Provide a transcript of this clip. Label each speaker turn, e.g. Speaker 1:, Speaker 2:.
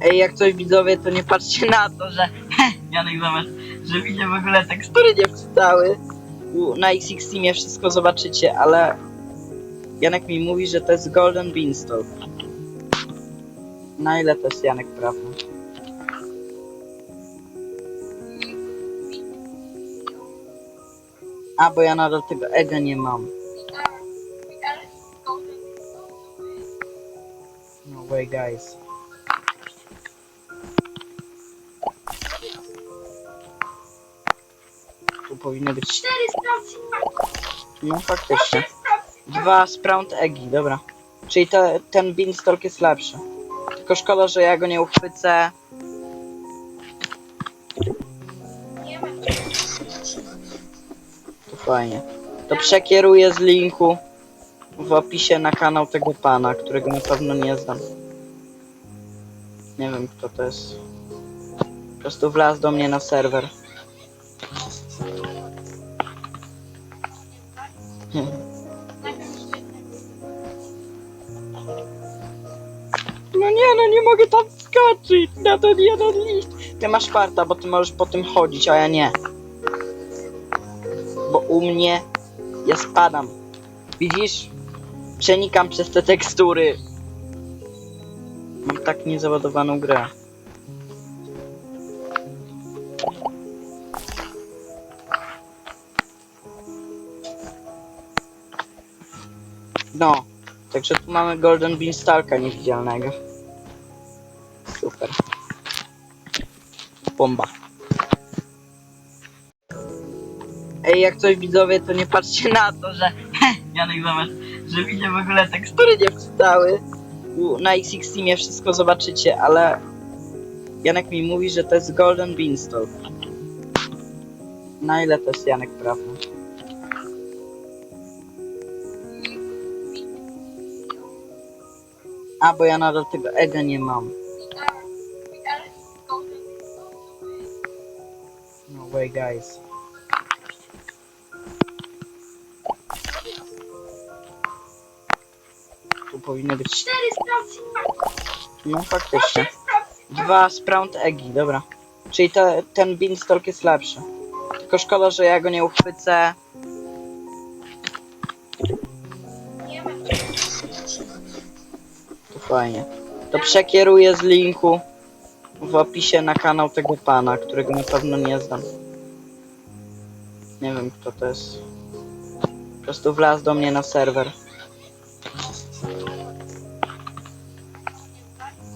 Speaker 1: Ej, jak coś widzowie, to nie patrzcie na to, że Janek zobacz, że mi się w ogóle tekstury nie wczytały. U- Na XX Teamie wszystko zobaczycie, ale Janek mi mówi, że to jest Golden Beanstalk. Na ile to jest Janek prawny? A, bo ja nadal tego ega nie mam. No way, guys. Tu powinno być...
Speaker 2: Cztery.
Speaker 1: No faktycznie. Dwa Sprout Eggi, dobra. Czyli te, ten Beanstalk jest lepszy. Tylko szkoda, że ja go nie uchwycę. To fajnie. To przekieruję z linku w opisie na kanał tego pana, którego na pewno nie znam. Nie wiem kto to jest. Po prostu wlazł do mnie na serwer. No nie, no nie mogę tam skoczyć na ten jeden liść. Ty masz farta, bo ty możesz po tym chodzić, a ja nie. Bo u mnie ja spadam. Widzisz? Przenikam przez te tekstury. Mam tak niezaładowaną grę. No, także tu mamy Golden Beanstalka niewidzialnego. Super. Bomba. Ej, jak coś widzowie, to nie patrzcie na to, że Janek zobacz, że mi się w ogóle tekstury nie wczytały. Na XX Teamie wszystko zobaczycie, ale Janek mi mówi, że to jest Golden Beanstalk. Na ile to jest Janek prawny? A, bo ja nadal tego ega nie mam. No way, guys. Tu powinno być... No faktycznie. Dwa Sprout Eggi, dobra. Czyli te, ten Beanstalk jest lepszy. Tylko szkoda, że ja go nie uchwycę. Fajnie. To przekieruję z linku w opisie na kanał tego pana, którego na pewno nie znam. Nie wiem kto to jest. Po prostu wlazł do mnie na serwer.